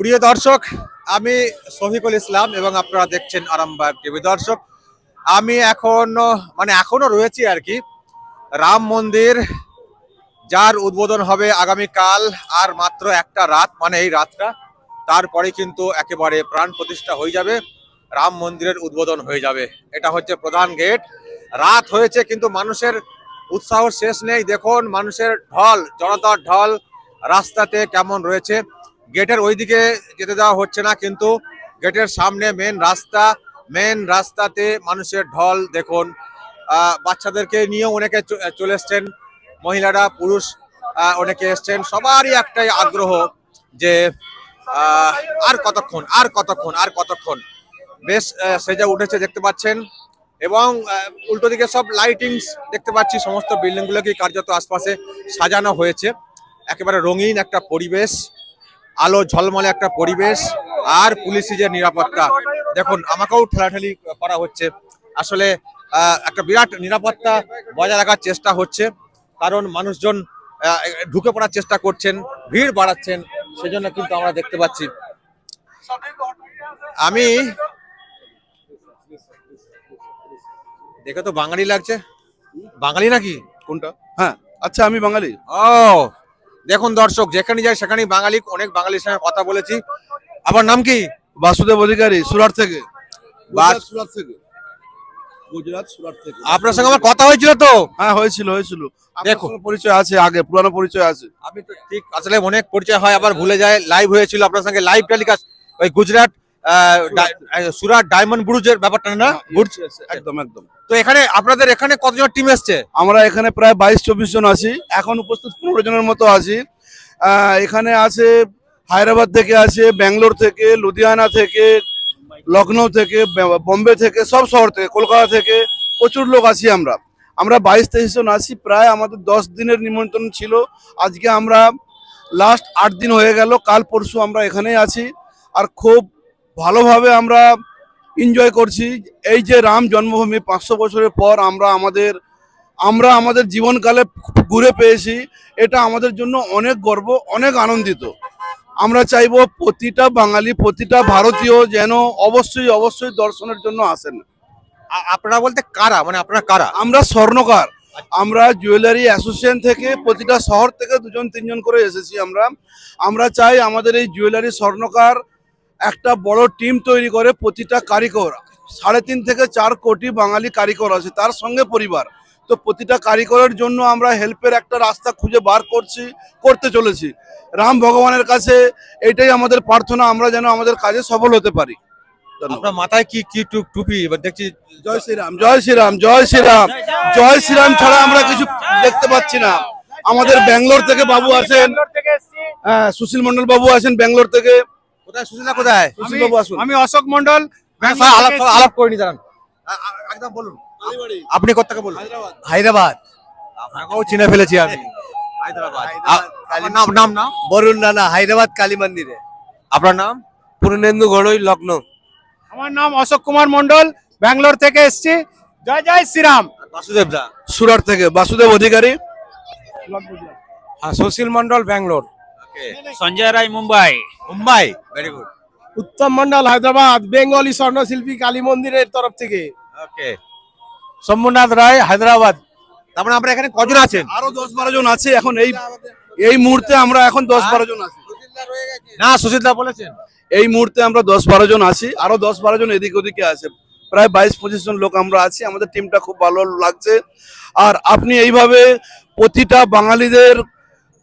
প্রিয় দর্শক, আমি শফিকুল ইসলাম এবং আপনারা দেখছেন আরামবাগ টিভি। দর্শক, আমি এখন মানে এখনও রয়েছি আর কি রাম মন্দির, যার উদ্বোধন হবে আগামীকাল আর মাত্র একটা রাত মানে এই রাতটা। তারপরে কিন্তু একেবারে প্রাণ প্রতিষ্ঠা হয়ে যাবে, রাম মন্দিরের উদ্বোধন হয়ে যাবে। এটা হচ্ছে প্রধান গেট। রাত হয়েছে, কিন্তু মানুষের উৎসাহ শেষ নেই। দেখুন, মানুষের ঢল, জনতার ঢল রাস্তাতে কেমন রয়েছে। গেটের ওইদিকে যেতে দেওয়া হচ্ছে না, কিন্তু গেটের সামনে মেন রাস্তা মেন রাস্তাতে মানুষের ঢল, দেখুন বাচ্চাদেরকে নিয়েও অনেকে চলে এসছেন, মহিলারা, পুরুষ অনেকে এসছেন, সবারই একটাই আগ্রহ যে আর কতক্ষণ আর কতক্ষণ আর কতক্ষণ। বেশ সেজে উঠেছে, দেখতে পাচ্ছেন, এবং উল্টো দিকে সব লাইটিংস দেখতে পাচ্ছি, সমস্ত বিল্ডিং গুলোকে কার্যত আশপাশে সাজানো হয়েছে। একেবারে রঙিন একটা পরিবেশ। আলো ঝলমলে একটা পরিবেশ আর পুলিশি যে নিরাপত্তা। দেখুন আমাকেও ঠেলাঠেলি করা হচ্ছে। আসলে একটা বিরাট নিরাপত্তা বজায় রাখার চেষ্টা হচ্ছে। কারণ মানুষজন ঢুকে পড়ার চেষ্টা করছেন ভিড় বাড়াচ্ছেন সেজন্য কিন্তু আমরা দেখতে পাচ্ছি। আমি দেখে তো বাঙালি লাগছে। বাঙালি নাকি? কোনটা? হ্যাঁ আচ্ছা আমি বাঙালি। ও দেখুন দর্শক যেখানে যাই সেখানে বাঙালি অনেক বাঙালির সঙ্গে কথা বলেছি। আমার নাম কি? বাসুদেব অধিকারী সুরাট থেকে। সুরাট থেকে। গুজরাট সুরাট থেকে। আপনার সঙ্গে আমার কথা হয়েছিল তো? হ্যাঁ হয়েছিল হয়েছিল। দেখো। দেখো পরিচয় আছে আগে পুরানো পরিচয় আছে। আমি তো ঠিক আসলে অনেক পরিচয় হয় আবার ভুলে যায় লাইভ হয়েছিল আপনার সঙ্গে লাইভ টেলিকাস্ট ওই গুজরাট সুরাট। ডায়মন্ড বুরুজের ব্যাপারটা না? বুরুজ? Yes, yes, একদম একদম। তো এখানে আপনাদের এখানে কতজন টিম এসছে? আমরা এখানে প্রায় বাইশ চব্বিশ জন আছি। এখন উপস্থিত পনেরো জনের মতো আছি। এখানে আছে হায়দ্রাবাদ থেকে আছে ব্যাঙ্গালোর থেকে লুধিয়ানা থেকে লখনৌ থেকে বোম্বে থেকে সব শহর থেকে কলকাতা থেকে প্রচুর লোক আছি আমরা। আমরা বাইশ তেইশ জন আছি। প্রায় আমাদের দশ দিনের নিমন্ত্রণ ছিল। আজকে আমরা লাস্ট আট দিন হয়ে গেল। কাল পরশু আমরা এখানেই আছি। আর খুব ভালোভাবে আমরা এনজয় করছি। এই যে রাম জন্মভূমি পাঁচশো বছরের পর আমরা আমাদের আমরা আমাদের জীবনকালে ঘুরে পেয়েছি। এটা আমাদের জন্য অনেক গর্ব অনেক আনন্দিত। আমরা চাইব প্রতিটা বাঙালি প্রতিটা ভারতীয় যেন অবশ্যই অবশ্যই দর্শনের জন্য আসেন। আপনারা বলতে কারা? মানে আপনারা কারা? আমরা স্বর্ণকার। আমরা জুয়েলারি অ্যাসোসিয়েশন থেকে প্রতিটা শহর থেকে দুজন তিনজন করে এসেছি আমরা। আমরা চাই আমাদের এই জুয়েলারি স্বর্ণকার একটা বড় টিম তৈরি করে প্রতিটা কারিগর। সাড়ে তিন থেকে চার কোটি বাঙালি কারিগর আছে তার সঙ্গে পরিবার। তো প্রতিটা কারিগরের জন্য আমরা হেল্পের একটা রাস্তা খুঁজে বার করছি করতে চলেছি। রাম ভগবানের কাছে এটাই আমাদের প্রার্থনা আমরা যেন আমাদের কাজে সফল হতে পারি। আপনার মাথায় কি কি টুপি? এবার দেখছি জয় শ্রীরাম জয় শ্রীরাম জয় শ্রীরাম। জয় শ্রীরাম ছাড়া আমরা কিছু দেখতে পাচ্ছি না। আমাদের ব্যাঙ্গালোর থেকে বাবু আছেন হ্যাঁ সুশীল মন্ডল বাবু আছেন ব্যাঙ্গালোর থেকে। কোথায়? সুশীলা কোথায়? সুশীল বাবু আসুন। আমি অশোক মন্ডল হ্যাঁ, আলাপ আলাপ করে নি দাঁড়ান। একদম বলুন। আপনি বলুন হায়দ্রাবাদ। আপনাকেও চিনে ফেলেছি আমি। হায়দ্রাবাদ। আপনার নাম নাম নাম বরুণ রানা হায়দ্রাবাদ কালী মন্দিরে আপনার নাম? পূর্ণেন্দু গড়ই লখনৌ আমার নাম অশোক কুমার মন্ডল ব্যাঙ্গালোর থেকে এসেছি। জয় জয় শ্রীরাম। বাসুদেব দা সুরাট থেকে। Basudeb Adhikari? Sushil Mondal Bangalore. Sanjay Roy Mumbai Mumbai very good Uttam Mondal Hyderabad Bengali স্বর্ণশিল্পী Kali মন্দিরের তরফ থেকে ওকে শম্ভুনাথ রায় হায়দ্রাবাদ তার মানে আপনারা এখানে কজন আছেন? আরও দশ বারো জন আছে এখন এই এই মুহূর্তে আমরা এখন দশ বারো জন আছি। না সুশীল দা বলেছেন। এই মুহূর্তে আমরা দশ বারো জন আছি আরও দশ বারো জন এদিক ওদিকে আছে। প্রায় বাইশ পঁচিশ জন লোক আমরা আছি আমাদের টিমটা খুব ভালো লাগছে। আর আপনি এইভাবে প্রতিটা বাঙালিদের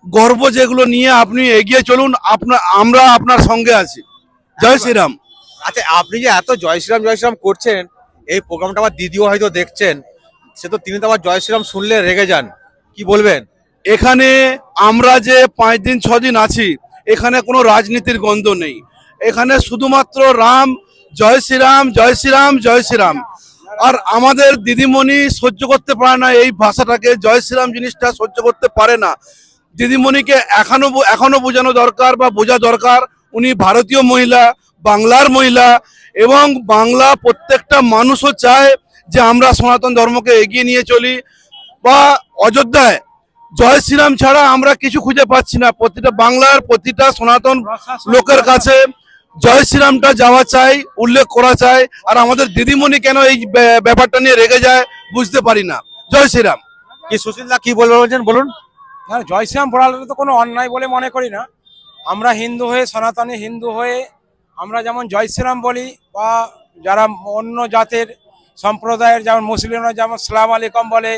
গর্ব যেগুলো নিয়ে আপনি এগিয়ে চলুন আপনার আমরা আপনার সঙ্গে আছি। জয় শ্রীরাম। আচ্ছা আপনি যে এত জয় শ্রীরাম জয় শ্রীরাম করছেন এই প্রোগ্রামটা আমার দিদিও হয়তো দেখছেন সে তো তিনি তো আবার জয় শ্রীরাম শুনলে রেগে যান। কি বলবেন? এখানে আমরা যে পাঁচ দিন ছ দিন আছি এখানে কোনো রাজনীতির গন্ধ নেই। এখানে শুধুমাত্র রাম জয় শ্রীরাম জয় শ্রীরাম জয় শ্রীরাম। আর আমাদের দিদিমণি সহ্য করতে পারে না এই ভাষাটাকে জয় শ্রীরাম জিনিসটা সহ্য করতে পারে না। দিদিমণিকে এখনও এখনও বোঝানো দরকার বা বোঝা দরকার উনি ভারতীয় মহিলা বাংলার মহিলা এবং বাংলা প্রত্যেকটা মানুষও চায় যে আমরা সনাতন ধর্মকে এগিয়ে নিয়ে চলি। বা অযোধ্যায় জয় শ্রীরাম ছাড়া আমরা কিছু খুঁজে পাচ্ছি না। প্রতিটা বাংলার প্রতিটা সনাতন লোকের কাছে জয় শ্রীরামটা যাওয়া চাই উল্লেখ করা চাই আর আমাদের দিদিমণি কেন এই ব্যা- ব্যাপারটা নিয়ে রেগে যায় বুঝতে পারি না। জয় শ্রীরাম। কি সুশীলদা কি বলবেন বলুন। না জয় শ্রীরাম পড়ালে তো কোনো অন্যায় বলে মনে করি না। আমরা হিন্দু হয়ে সনাতনী হিন্দু হয়ে আমরা যেমন জয় শ্রীরাম বলি বা যারা অন্য জাতের সম্প্রদায়ের যেমন মুসলিমরা যেমন সালাম আলাইকুম বলে,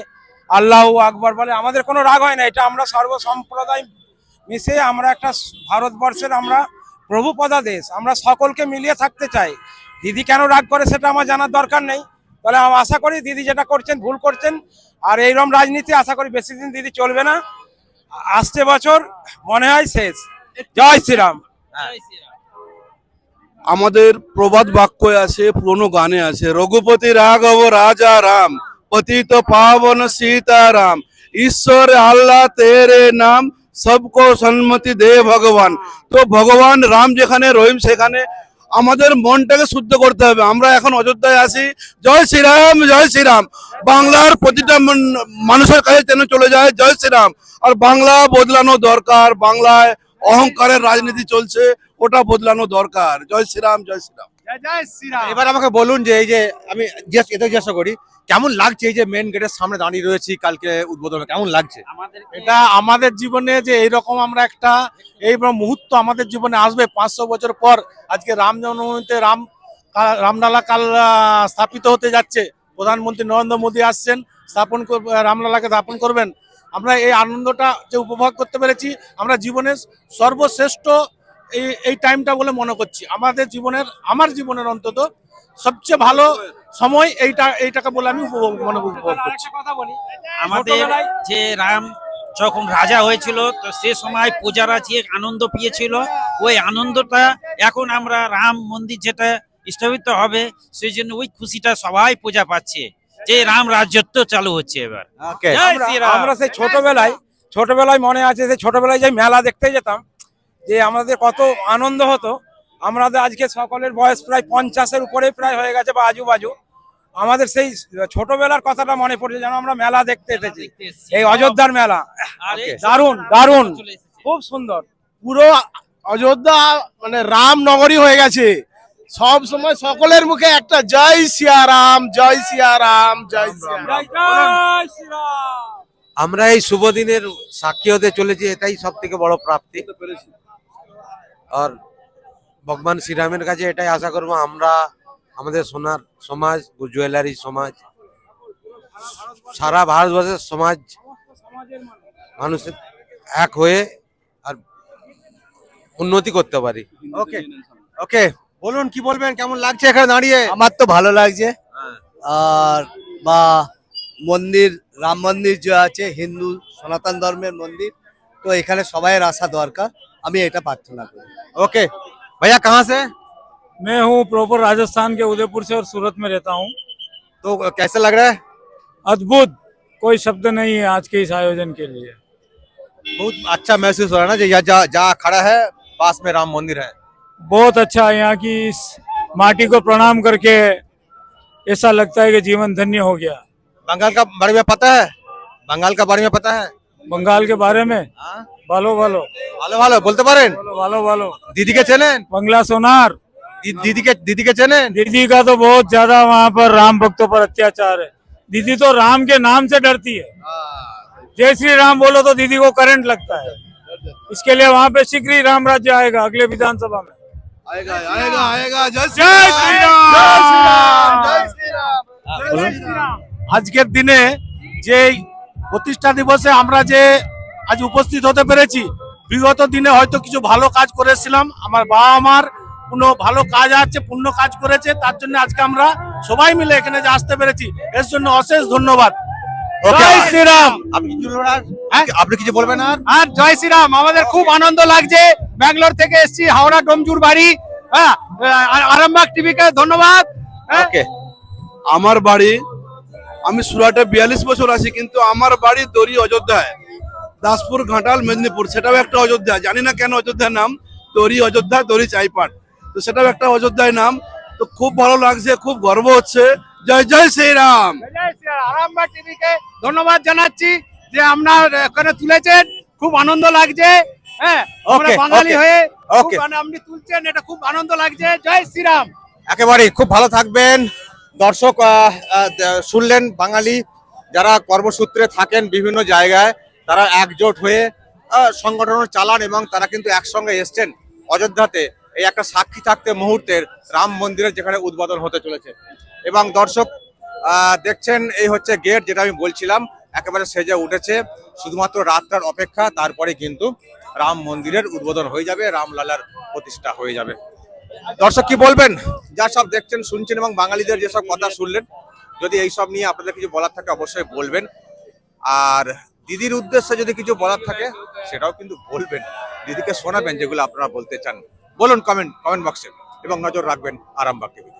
আল্লাহ আকবর বলে, আমাদের কোনো রাগ হয় না। এটা আমরা সর্ব সম্প্রদায় মিশে আমরা একটা ভারতবর্ষের আমরা প্রভুপদা দেশ। আমরা সকলকে মিলিয়ে থাকতে চাই। দিদি কেন রাগ করে সেটা আমার জানার দরকার নেই। তাহলে আমি আশা করি দিদি যেটা করছেন, ভুল করছেন। আর এইরকম রাজনীতি আশা করি বেশি দিন দিদি চলবে না। আসছে বছর মনে হয় শেষ। জয় শ্রীরাম। আমাদের প্রবাদ বাক্য আছে পুরনো গানে আছে রঘুপতি রাঘব রাজা রাম পতিত পাবন সীতারাম ঈশ্বর আল্লাহ তেরে নাম সবকো সম্মতি দে ভগবান। তো ভগবান রাম যেখানে রহিম সেখানে আমাদের মনটাকে শুদ্ধ করতে হবে। আমরা এখন অযোধ্যায় আছি। জয় শ্রীরাম জয় শ্রীরাম। বাংলার প্রতিটা মন- মানুষের কাছে যেন চলে যায়, জয় শ্রীরাম। আর বাংলা বদলানো দরকার। বাংলায় অহংকারের রাজনীতি চলছে, ওটা বদলানো দরকার। জয় শ্রীরাম জয় শ্রীরাম। এবার আমাকে বলুন যে এই যে আমি এটা জিজ্ঞাসা করি কেমন লাগছে এই যে মেন গেটের সামনে দাঁড়িয়ে রয়েছি কালকে উদ্বোধন কেমন লাগছে? এটা আমাদের জীবনে যে এইরকম আমরা একটা এই মুহূর্ত আমাদের জীবনে আসবে পাঁচশো বছর পর আজকে রাম জন্মভূমিতে রাম রামলালা কাল স্থাপিত হতে যাচ্ছে। প্রধানমন্ত্রী নরেন্দ্র মোদী আসছেন স্থাপন রামলালাকে স্থাপন করবেন। আমরা এই আনন্দটা যে উপভোগ করতে পেরেছি আমরা জীবনের সর্বশ্রেষ্ঠ এই এই টাইমটা বলে মনে করছি। আমাদের জীবনের আমার জীবনের অন্তত সবচেয়ে ভালো সময় এইটা এইটাকে বলে আমি উপভোগ মনে উপভোগ করছি। আমাদের যে রাম যখন রাজা হয়েছিল তো সে সময় পূজারা যে আনন্দ পেয়েছিল ওই আনন্দটা এখন আমরা রাম মন্দির যেটা স্থাপিত হবে সেই জন্য ওই খুশিটা সবাই পূজা পাচ্ছে। যে রাম রাজ্যত্ব চালু হচ্ছে এবার। ওকে আমরা- আমরা সেই ছোটবেলায় ছোটবেলায় মনে আছে সেই ছোটবেলায় যে মেলা দেখতে যেতাম যে আমাদের কত আনন্দ হতো। আমাদের আজকে সকলের বয়স প্রায় পঞ্চাশের উপরে প্রায় হয়ে গেছে বা আজু বাজু আমাদের সেই ছোটবেলার কথাটা মনে পড়ছে যেন আমরা মেলা দেখতে এসেছি। এই অযোধ্যার মেলা। দারুণ দারুণ। খুব সুন্দর। পুরো অযোধ্যা মানে রাম নগরী হয়ে গেছে। সব সময় সকলের মুখে একটা জয় সিয়ারাম জয় সিয়ারাম জয় সিয়ারাম। আমরা এই শুভ দিনের সাক্ষী হতে চলেছি এটাই সব থেকে বড় প্রাপ্তি। আর ভগবান শ্রীরামের কাছে এটাই আশা করব আমরা আমাদের সোনার সমাজ জুয়েলারি সমাজ সারা ভারতবর্ষের সমাজ মানুষের এক হয়ে আর উন্নতি করতে পারি। ওকে ওকে বলুন কি বলবেন কেমন লাগছে এখানে দাঁড়িয়ে? আমার তো ভালো লাগছে। হ্যাঁ। আর বা মন্দির রাম মন্দির যে আছে হিন্দু সনাতন ধর্মের মন্দির তো এখানে সবাইয়ের আসা দরকার। আমি এটা প্রার্থনা করি ओके भैया कहाँ से मैं हूँ प्रॉपर राजस्थान के उदयपुर से और सूरत में रहता हूँ तो कैसा लग रहा है अद्भुत कोई शब्द नहीं है आज के इस आयोजन के लिए बहुत अच्छा महसूस हो रहा है ना जो यहाँ जहाँ जहाँ खड़ा है पास में राम मंदिर है बहुत अच्छा है यहाँ की इस माटी को प्रणाम करके ऐसा लगता है कि जीवन धन्य हो गया बंगाल का बारे में पता है बंगाल का बारे में पता है बंगाल के बारे में हाँ? ভালো ভালো ভালো ভালো বলতে পারেন ভালো ভালো ভালো দিদিকে চেনেন बंगला सोनार দি- দিদিকে দিদিকে চেনেন दीदी का तो बहुत ज्यादा वहाँ पर राम भक्तों पर अत्याचार है दीदी तो राम के नाम से डरती है जय श्री राम बोलो तो दीदी को करंट लगता है इसके लिए वहाँ पे शीघ्र ही राम राज्य आएगा अगले विधानसभा में आएगा आएगा आएगा जय जय श्री राम जय श्री राम আজকের দিনে যে প্রতিষ্ঠা দিবসে আমরা যে আজ উপস্থিত হতে পেরেছি। বিগত দিনে হয়তো কিছু ভালো কাজ করেছিলাম। আমার বাবা আমার কোনো ভালো কাজ আছে পূর্ণ কাজ করেছে তার জন্য আজকে আমরা সবাই মিলে এখানে যে আসতে পেরেছি এর জন্য অশেষ ধন্যবাদ। জয় শ্রীরাম! আপনি কিছু বলবেন আর? আপনি কিছু বলবেন আর? জয় শ্রীরাম! আমাদের খুব আনন্দ লাগছে। ব্যাঙ্গালোর থেকে এসেছি হাওড়া ডোমজুর বাড়ি। হ্যাঁ? আরামবাগ টিভিকে ধন্যবাদ। হ্যাঁ? আমার বাড়ি আমি সুরাটে বিয়াল্লিশ বছর আছি কিন্তু আমার বাড়ি দড়ি অযোধ্যায়। দাসপুর ঘাটাল মেদিনীপুর সেটাও একটা অযোধ্যা। জানি না কেন অযোধ্যার নাম দড়ি অযোধ্যা দড়ি চাইপাট। তো সেটাও একটা অযোধ্যায় নাম। তো খুব ভালো লাগছে খুব গর্ব হচ্ছে। জয় জয় শ্রীরাম। আরামবাগ টিভিকে ধন্যবাদ জানাচ্ছি যে আমরা এখানে তুলেছেন। খুব আনন্দ লাগছে হ্যাঁ? আমরা বাঙালি হয়ে মানে আপনি তুলছেন এটা খুব আনন্দ লাগছে। জয় শ্রীরাম। একেবারেই খুব ভালো থাকবেন। দর্শক শুনলেন বাঙালি যারা কর্মসূত্রে থাকেন বিভিন্ন জায়গায়। তারা একজোট হয়ে সংগঠন চালান এবং তারা কিন্তু একসঙ্গে এসছেন অযোধ্যাতে। এই একটা সাক্ষী থাকতে মুহূর্তের রাম মন্দিরের যেখানে উদ্বোধন হতে চলেছে। এবং দর্শক দেখছেন এই হচ্ছে গেট যেটা আমি বলছিলাম, একেবারে সেজে উঠেছে। শুধুমাত্র রাতটার অপেক্ষা, তারপরে কিন্তু রাম মন্দিরের উদ্বোধন হয়ে যাবে, রামলালার প্রতিষ্ঠা হয়ে যাবে। দর্শক, কি বলবেন? যা সব দেখছেন, শুনছেন এবং বাঙালিদের যেসব কথা শুনলেন, যদি এইসব নিয়ে আপনাদের কিছু বলার থাকে অবশ্যই বলবেন। আর দিদির উদ্দেশ্যে যদি কিছু বলার থাকে, সেটাও কিন্তু বলবেন। দিদিকে শোনাবেন যেগুলো আপনারা বলতে চান। বলুন কমেন্ট কমেন্ট বক্সে এবং নজর রাখবেন আরামবাগ টিভিতে।